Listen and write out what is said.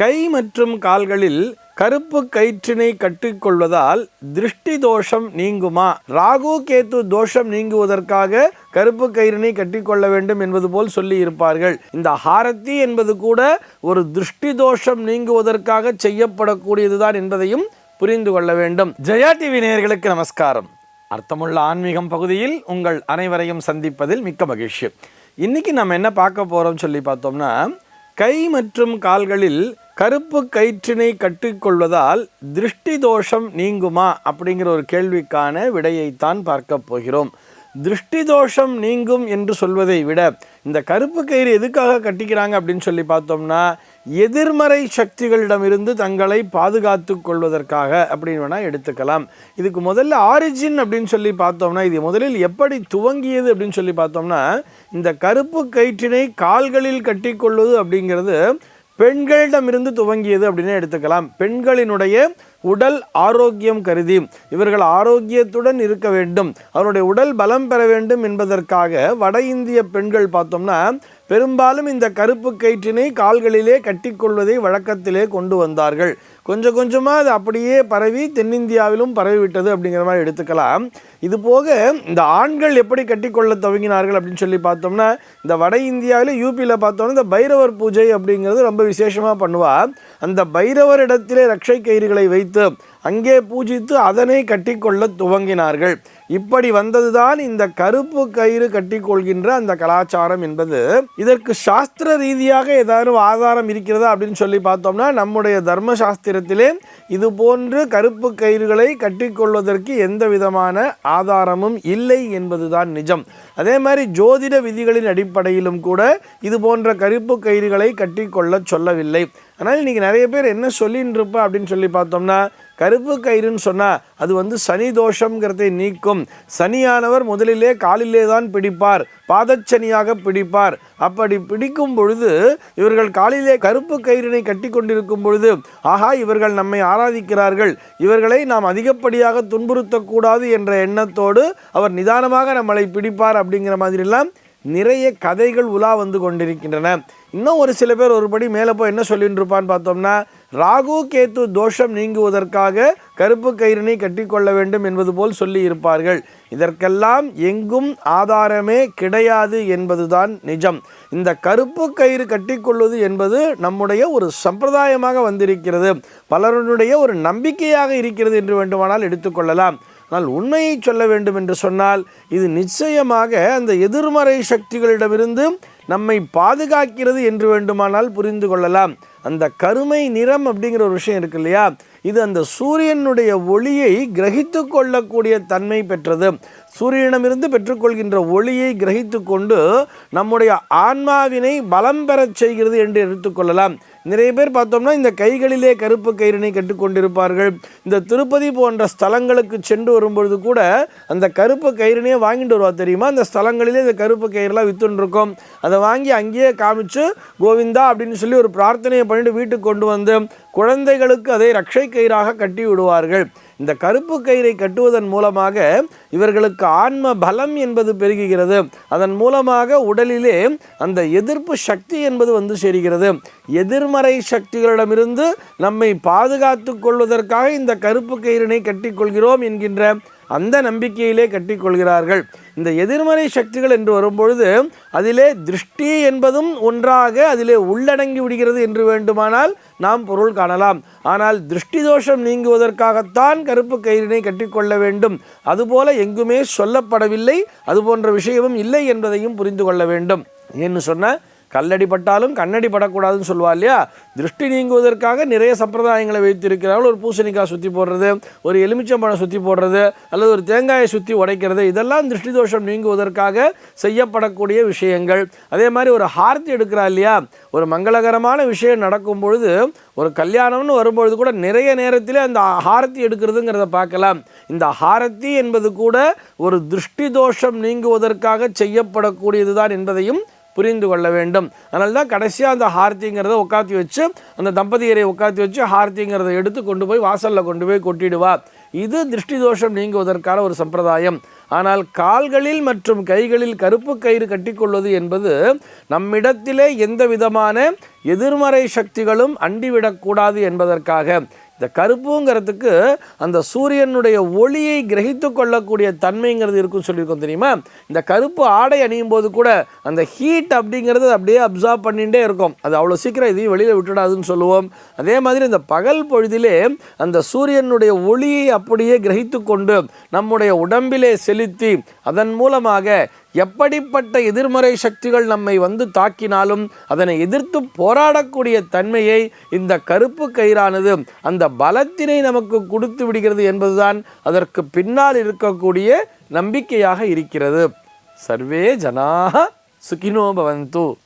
கை மற்றும் கால்களில் கருப்பு கயிற்றினை கட்டிக்கொள்வதால் திருஷ்டி தோஷம் நீங்குமா? ராகு கேத்து தோஷம் நீங்குவதற்காக கருப்பு கயிறினை கட்டிக்கொள்ள வேண்டும் என்பது போல் சொல்லி இருப்பார்கள் இந்த ஹாரத்தி என்பது கூட ஒரு திருஷ்டி தோஷம் நீங்குவதற்காக செய்யப்படக்கூடியதுதான் என்பதையும் புரிந்து கொள்ள வேண்டும். ஜெயா டிவி நேயர்களுக்கு நமஸ்காரம். அர்த்தமுள்ள ஆன்மீகம் பகுதியில் உங்கள் அனைவரையும் சந்திப்பதில் மிக்க மகிழ்ச்சி. இன்னைக்கு நம்ம என்ன பார்க்க போறோம் சொல்லி பார்த்தோம்னா கை மற்றும் கால்களில் கருப்பு கயிற்றினை கட்டிக்கொள்வதால் திருஷ்டி தோஷம் நீங்குமா அப்படிங்கிற ஒரு கேள்விக்கான விடையைத்தான் பார்க்க போகிறோம். திருஷ்டி தோஷம் நீங்கும் என்று சொல்வதை விட இந்த கருப்பு கயிறு எதுக்காக கட்டிக்கிறாங்க அப்படின்னு சொல்லி பார்த்தோம்னா எதிர்மறை சக்திகளிடமிருந்து தங்களை பாதுகாத்து கொள்வதற்காக அப்படின்னு வேணால் எடுத்துக்கலாம். இதுக்கு முதல்ல ஆரிஜின் அப்படின்னு சொல்லி பார்த்தோம்னா இது முதலில் எப்படி துவங்கியது அப்படின்னு சொல்லி பார்த்தோம்னா இந்த கருப்பு கயிற்றினை கால்களில் கட்டிக்கொள்வது அப்படிங்கிறது பெண்களிடமிருந்து துவங்கியது அப்படின்னு எடுத்துக்கலாம். பெண்களினுடைய உடல் ஆரோக்கியம் கருதி இவர்கள் ஆரோக்கியத்துடன் இருக்க வேண்டும். அவருடைய உடல் பலம் பெற வேண்டும் என்பதற்காக வட இந்திய பெண்கள் பார்த்தோம்னா பெரும்பாலும் இந்த கருப்பு கயிற்றினை கால்களிலே கட்டிக்கொள்வதை வழக்கத்திலே கொண்டு வந்தார்கள். கொஞ்சம் கொஞ்சமாக அது அப்படியே பரவி தென்னிந்தியாவிலும் பரவிவிட்டது அப்படிங்கிற மாதிரி எடுத்துக்கலாம். இது போக இந்த ஆண்கள் எப்படி கட்டிக்கொள்ள துவங்கினார்கள் அப்படின்னு சொல்லி பார்த்தோம்னா இந்த வட இந்தியாவில் யூபியில் பார்த்தோம்னா இந்த பைரவர் பூஜை அப்படிங்கிறது ரொம்ப விசேஷமாக பண்ணுவா. அந்த பைரவர் இடத்திலே ரக்ஷை கயிறுகளை வைத்து அங்கே பூஜித்து அதனை கட்டிக்கொள்ள துவங்கினார்கள். இப்படி வந்ததுதான் இந்த கருப்பு கயிறு கட்டிக்கொள்கின்ற அந்த கலாச்சாரம் என்பது. இதற்கு சாஸ்திர ரீதியாக ஏதாவது ஆதாரம் இருக்கிறதா அப்படின்னு சொல்லி பார்த்தோம்னா நம்முடைய தர்ம சாஸ்திரத்திலே இது போன்று கருப்பு கயிறுகளை கட்டிக்கொள்வதற்கு எந்த விதமான ஆதாரமும் இல்லை என்பதுதான் நிஜம். அதே மாதிரி ஜோதிட விதிகளின் அடிப்படையிலும் கூட இது போன்ற கருப்பு கயிறுகளை கட்டிக்கொள்ள சொல்லவில்லை. ஆனால் இன்றைக்கி நிறைய பேர் என்ன சொல்லின்னு இருப்பா அப்படின்னு சொல்லி பார்த்தோம்னா கருப்பு கயிறுன்னு சொன்னால் அது வந்து சனி தோஷங்கிறதை நீக்கும். சனியானவர் முதலிலே காலிலே தான் பிடிப்பார். பாதச்சனியாக பிடிப்பார். அப்படி பிடிக்கும் பொழுது இவர்கள் காலிலே கருப்பு கயிறினை கட்டி கொண்டிருக்கும் பொழுது ஆஹா இவர்கள் நம்மை ஆராதிக்கிறார்கள். இவர்களை நாம் அதிகப்படியாக துன்புறுத்தக்கூடாது என்ற எண்ணத்தோடு அவர் நிதானமாக நம்மளை பிடிப்பார் அப்படிங்கிற மாதிரிலாம் நிறைய கதைகள் உலா வந்து கொண்டிருக்கின்றன. இன்னும் ஒரு சில பேர் ஒருபடி மேலே போய் என்ன சொல்லிட்டு இருப்பான்னு பார்த்தோம்னா ராகு கேத்து தோஷம் நீங்குவதற்காக கருப்பு கயிறினை கட்டிக்கொள்ள வேண்டும் என்பது போல் சொல்லி இருப்பார்கள் இதற்கெல்லாம் எங்கும் ஆதாரமே கிடையாது என்பதுதான் நிஜம். இந்த கருப்பு கயிறு கட்டிக்கொள்வது என்பது நம்முடைய ஒரு சம்பிரதாயமாக வந்திருக்கிறது. பலருடைய ஒரு நம்பிக்கையாக இருக்கிறது என்று வேண்டுமானால் எடுத்துக்கொள்ளலாம். ஆனால் உண்மையை சொல்ல வேண்டும் என்று சொன்னால் இது நிச்சயமாக அந்த எதிர்மறை சக்திகளிடமிருந்து நம்மை பாதுகாக்கிறது என்று வேண்டுமானால் புரிந்து கொள்ளலாம். அந்த கருமை நிறம் அப்படிங்கிற ஒரு விஷயம் இருக்கு இல்லையா? இது அந்த சூரியனுடைய ஒளியை கிரகித்து கொள்ளக்கூடிய தன்மை பெற்றது. சூரியனிடமிருந்து பெற்றுக்கொள்கின்ற ஒளியை கிரகித்து கொண்டு நம்முடைய ஆன்மாவினை பலம் பெறச் செய்கிறது என்று எடுத்துக்கொள்ளலாம் நிறைய பேர் பார்த்தோம்னா இந்த கைகளிலே கருப்பு கயிறினை கட்டுக்கொண்டிருப்பார்கள். இந்த திருப்பதி போன்ற ஸ்தலங்களுக்கு சென்று வரும்பொழுது கூட அந்த கருப்பு கயிறினையே வாங்கிட்டு வருவா தெரியுமா? அந்த ஸ்தலங்களிலே இந்த கருப்பு கயிறுலாம் வித்துன்னு இருக்கும் அதை வாங்கி அங்கேயே காமிச்சு கோவிந்தா அப்படின்னு சொல்லி ஒரு பிரார்த்தனையை பண்ணிட்டு வீட்டுக்கு கொண்டு வந்து குழந்தைகளுக்கு அதை ரட்சை கயிறாக கட்டி விடுவார்கள். இந்த கருப்பு கயிறை கட்டுவதன் மூலமாக இவர்களுக்கு ஆன்ம பலம் என்பது பெருகுகிறது. அதன் மூலமாக உடலிலே அந்த எதிர்ப்பு சக்தி என்பது வந்து சேர்கிறது. எதிர்மறை சக்திகளிடமிருந்து நம்மை பாதுகாத்து கொள்வதற்காக இந்த கருப்பு கயிறினை கட்டிக்கொள்கிறோம் என்கின்ற அந்த நம்பிக்கையிலே கட்டிக்கொள்கிறார்கள். இந்த எதிர்மறை சக்திகள் என்று வரும்பொழுது அதிலே திருஷ்டி என்பதும் ஒன்றாக அதிலே உள்ளடங்கி விடுகிறது என்று வேண்டுமானால் நாம் பொருள் காணலாம். ஆனால் திருஷ்டி தோஷம் நீங்குவதற்காகத்தான் கருப்பு கயிறினை கட்டிக்கொள்ள வேண்டும். அதுபோல எங்குமே சொல்லப்படவில்லை. அது போன்ற விஷயமும் இல்லை என்பதையும் புரிந்து கொள்ள வேண்டும். ஏன்னு சொன்ன கல்லடி பட்டாலும் கண்ணடி படக்கூடாதுன்னு சொல்லுவா இல்லையா? திருஷ்டி நீங்குவதற்காக நிறைய சம்பிரதாயங்களை வைத்திருக்கிறார்கள். ஒரு பூசணிக்காய் சுற்றி போடுறது ஒரு எலுமிச்சம்பழம் சுற்றி போடுறது அல்லது ஒரு தேங்காயை சுற்றி உடைக்கிறது. இதெல்லாம் திருஷ்டி தோஷம் நீங்குவதற்காக செய்யப்படக்கூடிய விஷயங்கள். அதே மாதிரி ஒரு ஹாரத்தி எடுக்கிறா இல்லையா? ஒரு மங்களகரமான விஷயம் நடக்கும் பொழுது ஒரு கல்யாணம்னு வரும்பொழுது கூட நிறைய நேரத்தில் அந்த ஹாரத்தி எடுக்கிறதுங்கிறத பார்க்கலாம். இந்த ஹாரத்தி என்பது கூட ஒரு திருஷ்டி தோஷம் நீங்குவதற்காக செய்யப்படக்கூடியது தான் என்பதையும் புரிந்து கொள்ள வேண்டும். அதனால தான் கடைசியாக அந்த ஹார்த்திங்கிறத உட்காத்தி வச்சு அந்த தம்பதியரை உட்காத்தி வச்சு ஹார்த்திங்கிறத எடுத்து கொண்டு போய் வாசலில் கொண்டு போய் கொட்டிடுவா. இது திருஷ்டி தோஷம் நீங்குவதற்கான ஒரு சம்பிரதாயம். ஆனால் கால்களில் மற்றும் கைகளில் கருப்பு கயிறு கட்டிக்கொள்வது என்பது நம்மிடத்திலே எந்த விதமான எதிர்மறை சக்திகளும் அண்டிவிடக்கூடாது என்பதற்காக. இந்த கருப்புங்கிறதுக்கு அந்த சூரியனுடைய ஒளியை கிரகித்து கொள்ளக்கூடிய தன்மைங்கிறது இருக்குன்னு சொல்லியிருக்கோம் தெரியுமா? இந்த கருப்பு ஆடை அணியும் போது கூட அந்த ஹீட் அப்படிங்கிறது அப்படியே அப்சார்ப் பண்ணிகிட்டே இருக்கும். அது அவ்வளோ சீக்கிரம் இதையும் வெளியில் விட்டுடாதுன்னு சொல்லுவோம். அதே மாதிரி இந்த பகல் பொழுதிலே அந்த சூரியனுடைய ஒளியை அப்படியே கிரகித்து கொண்டு நம்முடைய உடம்பிலே செலுத்தி அதன் மூலமாக எப்படிப்பட்ட எதிர்மறை சக்திகள் நம்மை வந்து தாக்கினாலும் அதனை எதிர்த்து போராடக்கூடிய தன்மையை இந்த கருப்பு கயிறானது அந்த பலத்தினை நமக்கு கொடுத்து விடுகிறது என்பதுதான் அதற்கு பின்னால் இருக்கக்கூடிய நம்பிக்கையாக இருக்கிறது. சர்வே ஜனாக சுகினோ பவந்து.